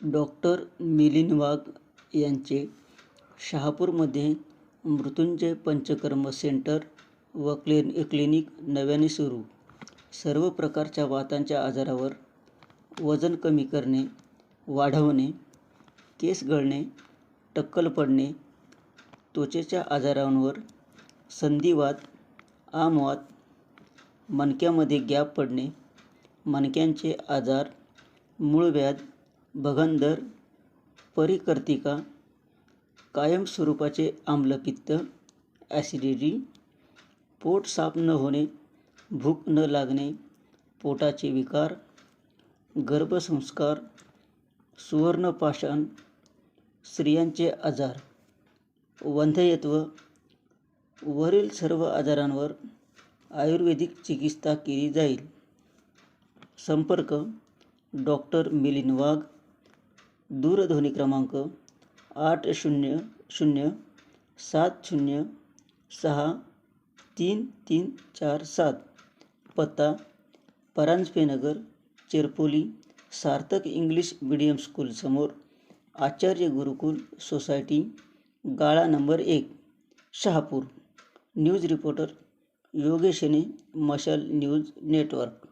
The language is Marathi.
डॉक्टर मिलिंद वाघ यांचे शहापूरमध्ये मृत्युंजय पंचकर्म सेंटर व क्लिन क्लिनिक नव्याने सुरू. सर्व प्रकारच्या वातांच्या आजारावर वजन कमी करणे वाढवणे केस गळणे टक्कल पडणे त्वचेच्या आजारांवर संधिवात आमवात मणक्यामध्ये गॅप पडणे मणक्यांचे आजार मूळव्याध भगंदर परिकर्तिका कायमस्वरूपाचे आम्लपित्त ॲसिडिटी पोट साफ न होणे भूक न लागणे पोटाचे विकार गर्भसंस्कार सुवर्णपाषाण स्त्रियांचे आजार वंध्यत्व वरील सर्व आजारांवर आयुर्वेदिक चिकित्सा केली जाईल. संपर्क डॉक्टर मिलिंद वाघ दूरध्वनी क्रमांक आठ शून्य शून्य सात शून्य सहा तीन तीन चार सात. पत्ता परांजपेनगर चिरपोली सार्थक इंग्लिश मिडियम स्कूलसमोर आचार्य गुरुकुल सोसायटी गाळा नंबर एक शहापूर. न्यूज रिपोर्टर योगेशने मशाल न्यूज नेटवर्क.